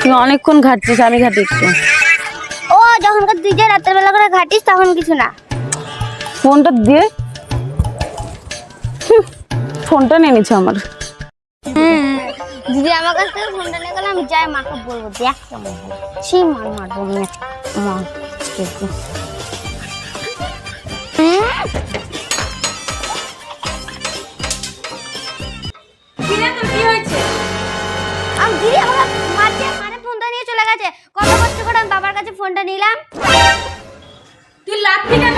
তুই অনেকক্ষণ ঘাটছিস আমি ঘাটি একটু। ও যখন তুই যে রাতের বেলা করে ঘাটিস তখন কিছু না। ফোনটা দিয়ে ফোনটা নিয়ে নিচ্ছে আমার। দিদি আমার কাছ থেকে ফোনটা নিয়ে গেলে আমি যাই মাকে বলব দেখ কেমন সেই মার মারবো মা গেছে। কত কষ্ট করে আমি বাবার কাছে ফোনটা নিলাম? তুই লাথি কেন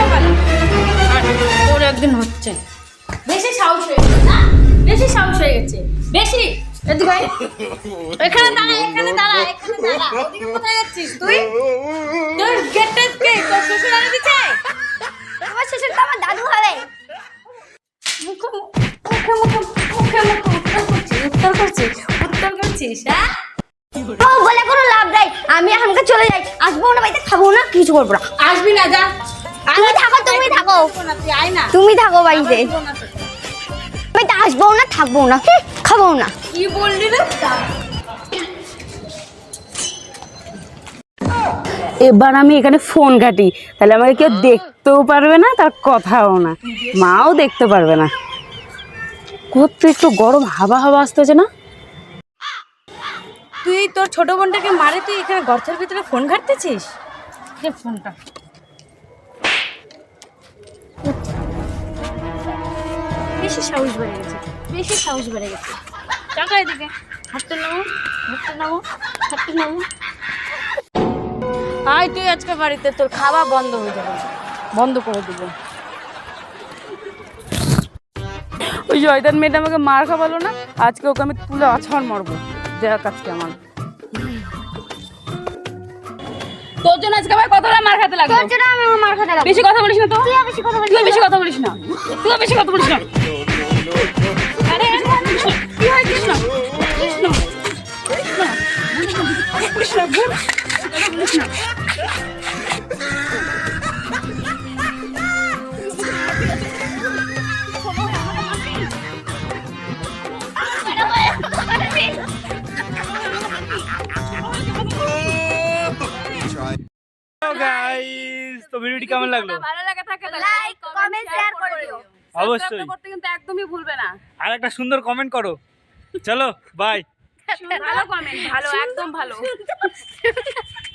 তোর একদিন হচ্ছে। বেশি সাহস হয়ে গেছে না বেশি সাহস হয়ে গেছে। বেশি? এদিকে ভাই? এখানে দাঁড়া এখানে দাঁড়া এখানে দাঁড়া। ওদিকে কোথায় যাচ্ছিস তুই? তোর গেটটা কে? তোর শ্বশুর আনি দিচ্ছে? আমার শ্বশুর তো আমার দাদু হবে। মুখে মুখে মুখে মুখে মুখে উত্তর করছিস উত্তর করছিস উত্তর করছিস হ্যাঁ? ও বলে কোনো লাভ আমি এখনকার চলে যাই। আসব না বাড়িতে? খাব না? কিছু করব না। আসবি না যা। তুমি থাকো তুমি থাকো। তুমি থাকো বাড়িতে। আসব না। তো। আসব না থাকব না খাব না। কি বললি রে? এবার আমি এখানে ফোন ঘাটি। তাহলে আমাকে কেউ দেখতেও পারবে না তার কথাও না। মাও দেখতে পারবে না। করতে একটু গরম হাওয়া হাওয়া আসতেছে না? তুই তোর ছোট বোনটাকে মারে তুই এখানে গর্তের ভিতরে ফোন ঘাটতেছিস? যে ফোনটা? বেশি সাহস বেড়ে গেছে বেশি সাহস বেড়ে গেছে। টাকা এদিকে। হাঁটতে নামো হাঁটতে নামো হাঁটতে নামো আয় তুই আজকে বাড়িতে তোর খাওয়া বন্ধ হয়ে যাবে। বন্ধ করে দেবো। ওই জয়দান মেয়েটা আমাকে মার খাওয়ালো না আজকে ওকে আমি তুলে আছাড় মারবো। দেখ আজকে আমার? তোর জন্য আজকে আমার কতটা মার খেতে লাগবে তোর জন্য আমি আমার মার খেতে লাগবে। বেশি কথা বলিস না তো? তুই বেশি কথা বলিস তুই বেশি কথা বলিস না। তুই বেশি কথা বলিস না। আরে কি হয় কৃষ্ণ কৃষ্ণ কৃষ্ণ কৃষ্ণ গাইস তো ভিডিওটি কেমন লাগল? ভালো লাগে থাকে লাইক কমেন্ট শেয়ার করে দিও। অবশ্যই। করতে কিন্তু একদমই ভুলবে না। আর একটা সুন্দর কমেন্ট করো। চলো বাই ভালো কমেন্ট ভালো একদম ভালো।